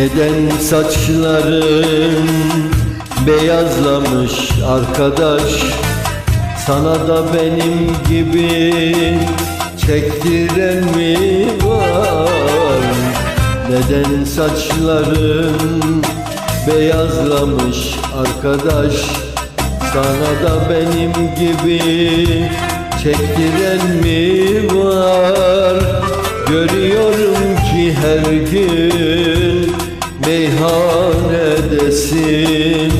Neden saçların beyazlamış arkadaş? Sana da benim gibi çektiren mi var? Neden saçların beyazlamış arkadaş? Sana da benim gibi çektiren mi var? Görüyorum ki her gün meyhanedesin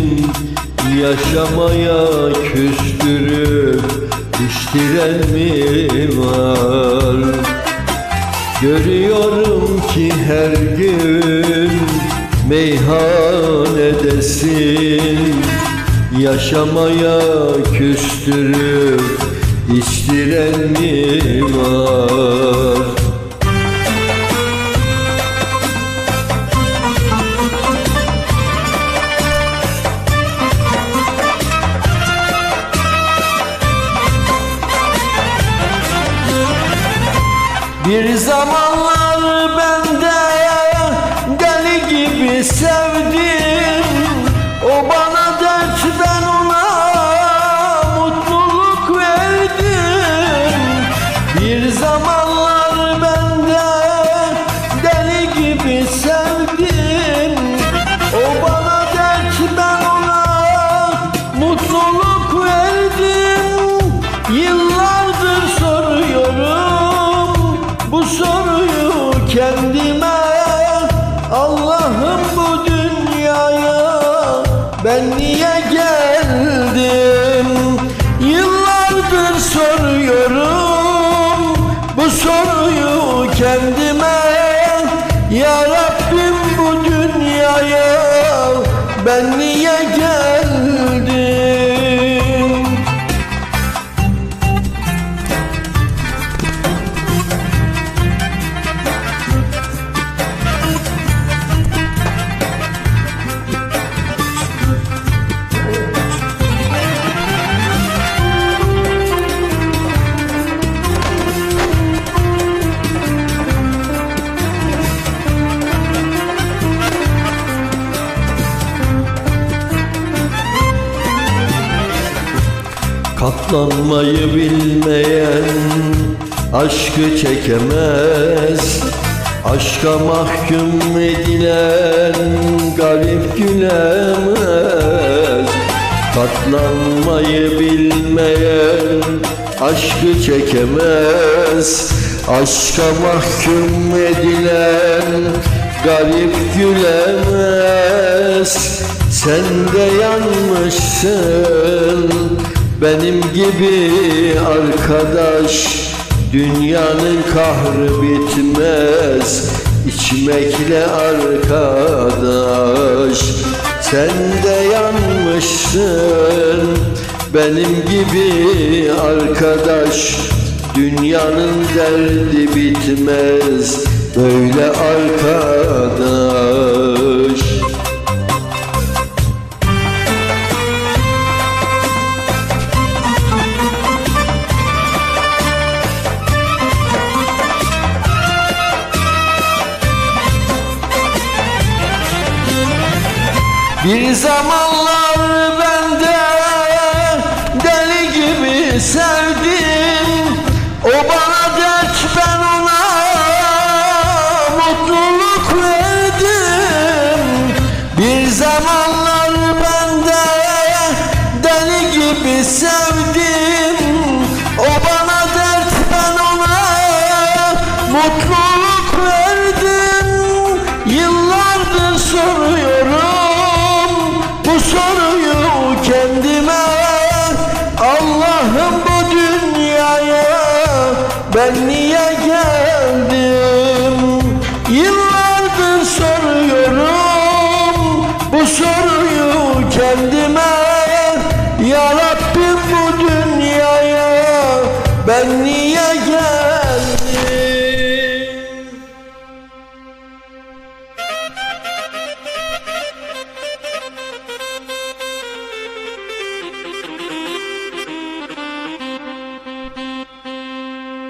Yaşamaya küstürüp içtiren mi var? Görüyorum ki her gün meyhanedesin Yaşamaya küstürüp içtiren mi var Bir zamanlar ben de deli gibi sevdim kendime Allah'ım bu dünyaya ben niye geldim? Yıllardır soruyorum bu soruyu kendime. Ya Rabbim bu dünyaya ben niye geldim Katlanmayı bilmeyen aşkı çekemez. Aşka mahkum edilen garip gülemez. Katlanmayı bilmeyen aşkı çekemez. Aşka mahkum edilen garip gülemez. Sen de yanmışsın benim gibi arkadaş Dünyanın kahrı bitmez. İçmekle arkadaş Sen de yanmışsın. Benim gibi arkadaş Dünyanın derdi bitmez. Böyle arkadaş Bir zamanlar ben de deli gibi sevdim. O bana dert ben ona mutluluk verdim. Bir zamanlar ben de deli gibi sevdim. O bana dert ben ona mutluluk verdim. Yıllardır soruyorum ben niye geldim? Yıllardır soruyorum. Bu soruyu kendime